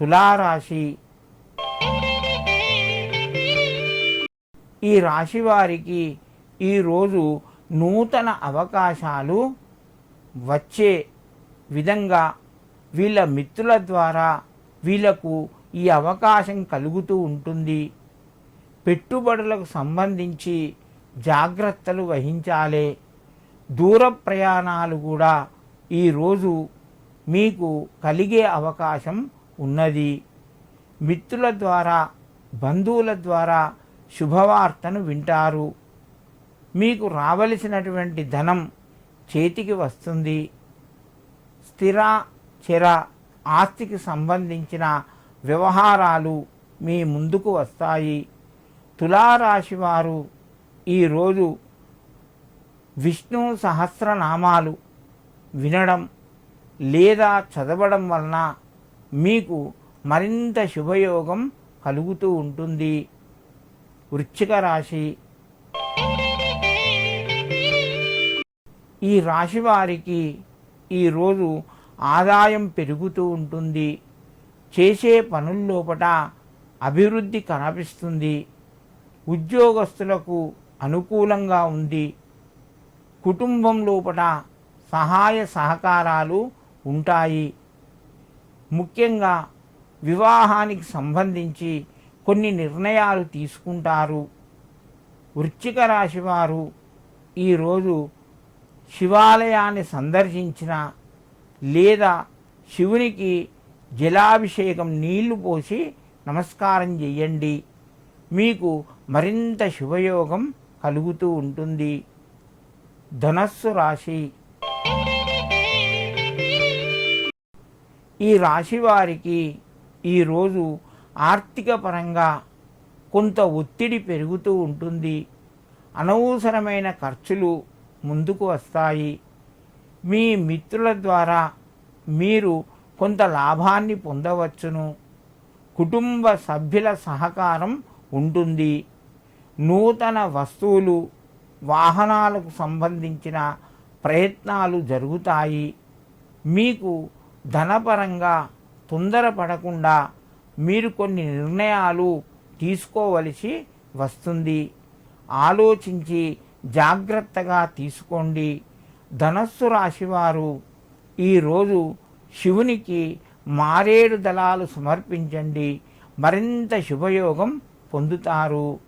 తులారాశి. ఈ రాశి వారికి ఈరోజు నూతన అవకాశాలు వచ్చే విధంగా వీళ్ళ మిత్రుల ద్వారా వీళ్ళకు ఈ అవకాశం కలుగుతూ ఉంటుంది. పెట్టుబడులకు సంబంధించి జాగ్రత్తలు వహించాలి. దూర ప్రయాణాలు కూడా ఈరోజు మీకు కలిగే అవకాశం ఉన్నది. మిత్రుల ద్వారా బంధువుల ద్వారా శుభవార్తను వింటారు. మీకు రావలసినటువంటి ధనం చేతికి వస్తుంది. స్థిర చిర ఆస్తికి సంబంధించిన వ్యవహారాలు మీ ముందుకు వస్తాయి. తులారాశి వారు ఈరోజు విష్ణు సహస్రనామాలు వినడం లేదా చదవడం వలన మీకు మరింత శుభయోగం కలుగుతూ ఉంటుంది. వృశ్చిక రాశి. ఈ రాశి వారికి ఈరోజు ఆదాయం పెరుగుతూ ఉంటుంది. చేసే పనుల్లోపట అభివృద్ధి కనిపిస్తుంది. ఉద్యోగస్తులకు అనుకూలంగా ఉంది. కుటుంబం లోపల సహాయ సహకారాలు ఉంటాయి. ముఖ్యంగా వివాహానికి సంబంధించి కొన్ని నిర్ణయాలు తీసుకుంటారు. వృశ్చిక రాశి వారు ఈరోజు శివాలయాన్ని సందర్శించిన లేదా శివునికి జలాభిషేకం నీళ్ళు పోసి నమస్కారం చేయండి మీకు మరింత శుభయోగం కలుగుతూ ఉంటుంది. ధనస్సు రాశి ఈ రాశి వారికి ఈరోజు ఆర్థిక పరంగా కొంత ఒత్తిడి పెరుగుతూ ఉంటుంది. అనవసరమైన ఖర్చులు ముందుకు వస్తాయి. మీ మిత్రుల ద్వారా మీరు కొంత లాభాన్ని పొందవచ్చును. కుటుంబ సభ్యుల సహకారం ఉంటుంది. నూతన వస్తువులు వాహనాలకు సంబంధించిన ప్రయత్నాలు జరుగుతాయి. మీకు ధనపరంగా తొందరపడకుండా మీరు కొన్ని నిర్ణయాలు తీసుకోవలసి వస్తుంది. ఆలోచించి జాగ్రత్తగా తీసుకోండి. ధనస్సు రాశివారు ఈరోజు శివునికి మారేడు దళాలు సమర్పించండి. మరింత శుభయోగం పొందుతారు.